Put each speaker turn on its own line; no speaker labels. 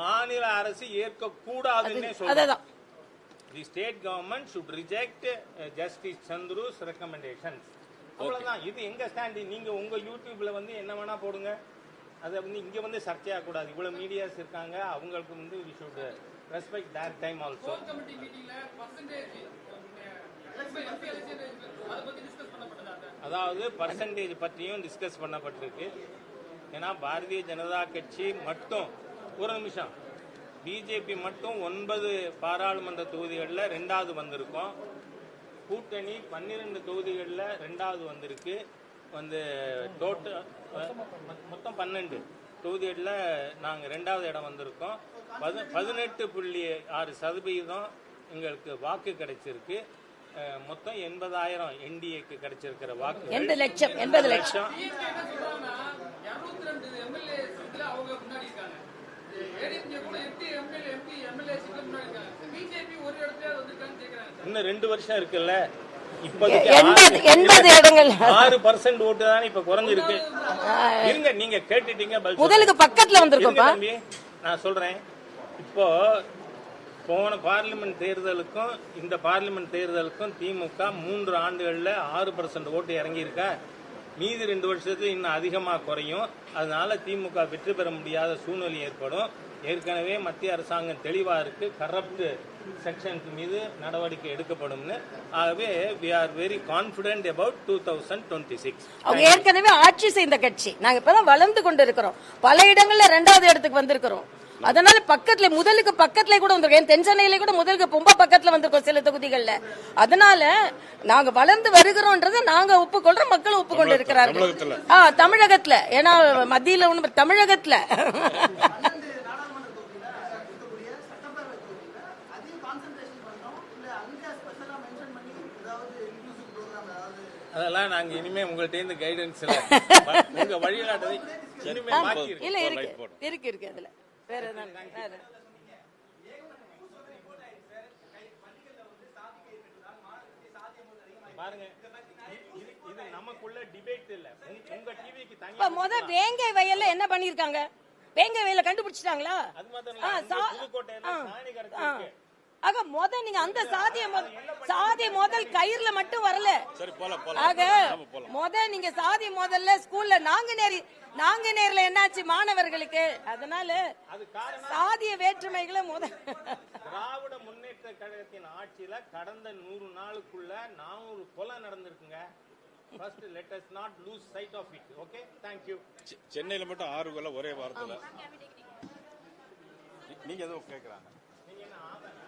மாநில அரசு ஏற்க கூடாதுன்னே சொல்றோம்
அதேதான்
the state government should reject justice Chandru's recommendations அவ்வளவுதான். இது எங்க ஸ்டாண்ட் நீங்க உங்க யூடியூப்ல வந்து என்ன வேணா போடுங்க. அதை வந்து இங்க வந்து சர்ச்சையாக கூடாது இவ்வளவு மீடியாஸ் இருக்காங்க. அவங்களுக்கு வந்து we should respect their time also
committee மீட்டிங்ல பர்சன்டேஜ் எம்பி எலெக்ஷன் அதை பத்தி டிஸ்கஸ் பண்ணப்பட்டதா?
அதாவது பர்சன்டேஜ் பற்றியும் டிஸ்கஸ் பண்ணப்பட்டிருக்கு. ஏன்னா பாரதிய ஜனதா கட்சி மட்டும் ஒரு நிமிஷம். பிஜேபி மட்டும் ஒன்பது பாராளுமன்ற தொகுதிகளில் ரெண்டாவது வந்திருக்கோம். கூட்டணி பன்னிரெண்டு தொகுதிகளில் ரெண்டாவது வந்திருக்கு. வந்து டோட்டல் மொத்தம் பன்னெண்டு தொகுதிகளில் நாங்கள் ரெண்டாவது இடம் வந்திருக்கோம். பது பதினெட்டு புள்ளி ஆறு சதவீதம் எங்களுக்கு வாக்கு கிடைச்சிருக்கு. மொத்தம் எண்பதாயிரம் என்டிஏக்கு கிடைச்சிருக்கிற வாக்கு.
எண்பது லட்சம் எண்பது லட்சம்.
இன்னும் ரெண்டு வருஷம் இருக்குல்ல.
முதலுக்கு பக்கத்துல
தம்பி நான் சொல்றேன். இப்போ போன பார்லிமெண்ட் தேர்தலுக்கும் இந்த பார்லிமெண்ட் தேர்தலுக்கும் திமுக மூன்று ஆண்டுகள்ல ஆறு பர்சன்ட் ஓட்டு இறங்கியிருக்கா? மீதி ரெண்டு வருஷத்துக்கு இன்னும் அதிகமா குறையும். அதனால திமுக வெற்றி பெற முடியாத சூழ்நிலை ஏற்படும். ஏற்கனவே மத்திய அரசாங்கம் தெளிவா இருக்கு. கரப்ட் செக்ஷனுக்கு மீது நடவடிக்கை எடுக்கப்படும்னு. ஆகவே we are very confident about two thousand twenty six
அவங்க ஏற்கனவே ஆட்சி செய்த கட்சி. நாங்க இப்பதான் வளர்ந்து கொண்டு இருக்கிறோம் பல இடங்கள்ல ரெண்டாவது இடத்துக்கு வந்திருக்கிறோம். அதனால பக்கத்துல முதலுக்கு பக்கத்துல கூட வந்திருக்கோம். தென் சென்னையில கூட முதலுக்கு ரொம்ப பக்கத்துல வந்திருக்கோம் சில தொகுதிகள்ல. அதனால நாங்க வளர்ந்து வருகிறோம்ன்றதை நாங்க ஒப்புக்கொள்றோம் மக்களும் ஒப்புக்கொண்டு இருக்கிறார்கள். ஆ தமிழகத்துல. ஏன்னா மத்தியில ஒண்ணு தமிழகத்துல.
அதெல்லாம் நாங்க இனிமே உங்கள்ட்ட இருந்து கைடன்ஸ் உங்க வழிகாட்டுதை இனிமே மாத்தி
இல்ல இருக்கு. இருக்கு இருக்கு அதுல. வேற வேற.
பாருங்க இது இது நமக்குள்ள டிபேட் இல்ல. உங்க- உங்க டிவிக்கு
இப்ப
தனியா
முத வேங்கை வயல்ல என்ன பண்ணிருக்காங்க? வேங்கை வயல்ல கண்டுபிடிச்சிட்டாங்களா? ஆக முத நீங்க அந்த சாதிய சாதி முதல் கயிறுல மட்டும் வரல.
சரி போலாம்
ஆக முத நீங்க சாதி முதல்ல ஸ்கூல்ல நாங்க நேரி நாங்க நேர்ல என்னாச்சு மாணவர்களுக்கு? அதனால சாதிய வேற்றுமைகளை முத
திராவிட முன்னேற்ற கழகத்தின் ஆட்சியில கடந்த நூறு நாளுக்குள்ள நானூறு கொலை நடந்திருக்குங்க. First let us not lose sight of it okay thank you
சென்னையில மட்டும் ஆறு கொலை ஒரே வாரத்துல. நீங்க எதுவும் கேக்குறாங்க?
நீங்க என்ன ஆதாரம்